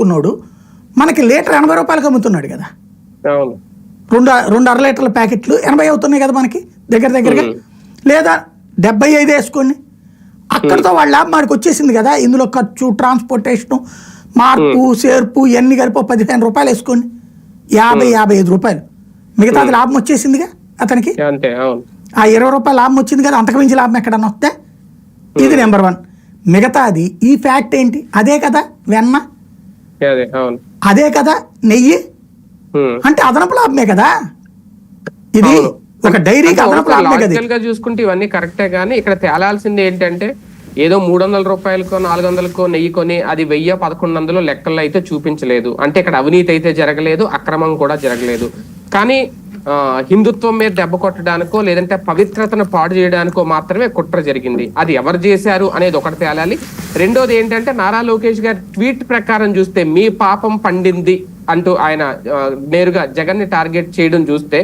తీసుకున్నాడు మనకి లీటర్ ఎనభై రూపాయలకు అమ్ముతున్నాడు కదా. రెండు రెండు అర లీటర్ల ప్యాకెట్లు ఎనభై అవుతున్నాయి కదా మనకి దగ్గర దగ్గరగా. లేదా డెబ్బై ఐదు వేసుకోండి. అక్కడితో వాళ్ళ లాభం మనకి వచ్చేసింది కదా ఇందులో ఖర్చు ట్రాన్స్పోర్టేషను మార్పు సేర్పు ఇవన్నీ కలిపి పదిహేను రూపాయలు వేసుకోండి. యాభై యాభై ఐదు రూపాయలు. మిగతాది లాభం వచ్చేసిందిగా అతనికి? ఆ ఇరవై రూపాయల లాభం వచ్చింది కదా అంతకు మించి లాభం ఎక్కడన్నా వస్తే? ఇది నెంబర్ వన్ మిగతాది ఈ ఫ్యాక్ట్ ఏంటి? అదే కదా వెన్న. అదే కదా నెయ్యి. అంటే అదనపు లాభమే కదా? ఇది. ఒక డైరీకి అదనపు లాభమే కదా చూసుకుంటే ఇవన్నీ కరెక్టే కానీ ఇక్కడ తేలాల్సింది ఏంటంటే ఏదో మూడు వందల రూపాయలకో నాలుగు వందలకో నెయ్యి కొని అది వెయ్యి పదకొండు వందలు లెక్కల్లో అయితే చూపించలేదు. అంటే ఇక్కడ అవినీతి అయితే జరగలేదు అక్రమం కూడా జరగలేదు. కానీ హిందుత్వం మీద దెబ్బ కొట్టడానికో లేదంటే పవిత్రతను పాడు చేయడానికో మాత్రమే కుట్ర జరిగింది. అది ఎవరు చేశారు అనేది ఒకటి తేలాలి. రెండోది ఏంటంటే నారా లోకేష్ గారి ట్వీట్ ప్రకారం చూస్తే మీ పాపం పండింది అంటూ ఆయన నేరుగా జగన్ని టార్గెట్ చేయడం చూస్తే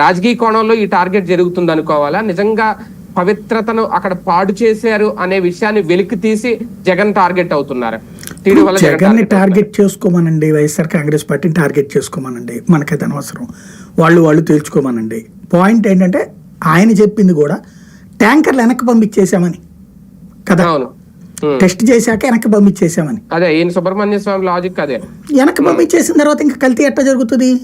రాజకీయ కోణంలో ఈ టార్గెట్ జరుగుతుంది అనుకోవాలా? నిజంగా పవిత్రతను అక్కడ పాడు చేశారు అనే విషయాన్ని వెలికి తీసి జగన్ టార్గెట్ అవుతున్నారు. జగన్ని టార్గెట్ చేసుకోమనండి వైఎస్ఆర్ కాంగ్రెస్ పార్టీని టార్గెట్ చేసుకోమనండి మనకైతే అనవసరం. వాళ్ళు వాళ్ళు తేల్చుకోమనండి. పాయింట్ ఏంటంటే ఆయన చెప్పింది కూడా ట్యాంకర్లు వెనక్కి పంపించేశామని కదా. అవును. టెస్ట్ చేశాక వెనక్కి పంపించేశామని. అదే ఈయన సుబ్రహ్మణ్య స్వామి లాజిక్ అదే. వెనక్కి పంపించేసిన తర్వాత ఇంకా కల్తీ ఎట్లా జరుగుతుంది?